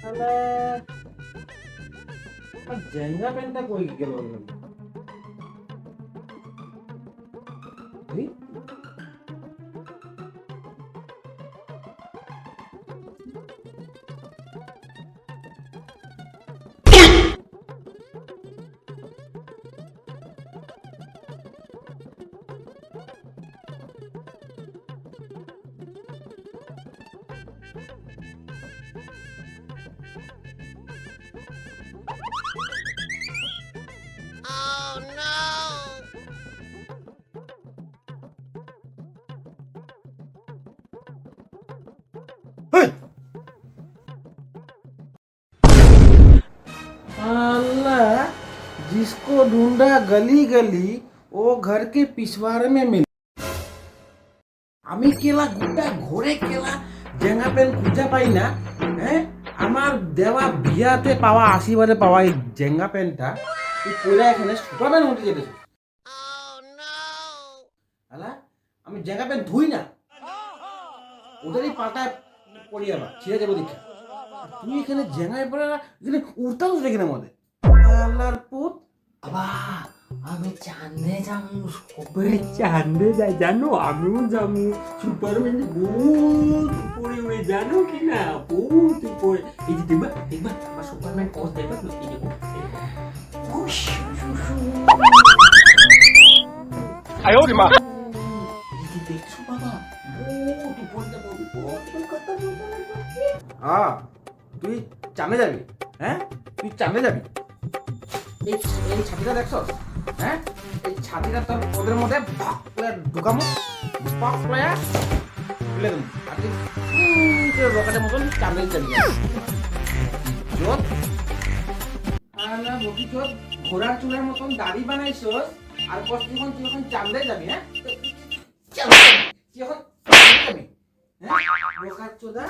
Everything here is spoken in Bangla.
তাহলে আমার জেঙ্গা अल्लाह जिसको ढूंढा गली गली वो घर के पिछवाड़े में मिल আমি কেলা গোটা ঘরে কেলা জেঙ্গা প্যান্ট খুঁজে পাই না হ্যাঁ আমার দেওয়া বিয়াতে পাওয়া আশীর্বাদে পাওয়া এই জেঙ্গা প্যান্টটা তুই পরে এখানে সুপারম্যান হতে যেতেছ আলা আমি জেঙ্গা প্যান্ট ধুই না ওদেরই পাল্টায় পড়ি আবার ছিঁড়ে যাবো দীক্ষা আর তুই এখানে জ্যাঙায় পড়া এখানে উড়তাম দেখে না আমাদের? আল্লাহর পুত। আবার আমি চাঁদে যাব সবে চাঁদে যাই। জানো আমিও যাব। সুপারম্যান বহুত উপরে উড়ে জানো কি না? বহুত উপরে। এই যে দেখবা দেখবা আমার সুপারম্যান পথ দেখবা লুকি দেবো আয়ো রে মা। দেখছ বাবা বহুত উপরে যাব। বহুত কথা বলব হ্যাঁ তুই চাঁদে যাবি হ্যাঁ তুই চাঁদে যাবি এই এই ছাতিটা দেখছ হ্যাঁ এই ছাতিটা তোর ওদের মধ্যে ঢুকামো পাক দেবো আর তুই রকেটের মতন চাঁদে যাবি চোদ আলা বকি ঘোড়ার চুলের মতন দাড়ি বানাইছস আর বস যখন তুই যখন চাঁদে যাবি হ্যাঁ যখন চাঁদে যাবি হ্যাঁ বোকার চোদা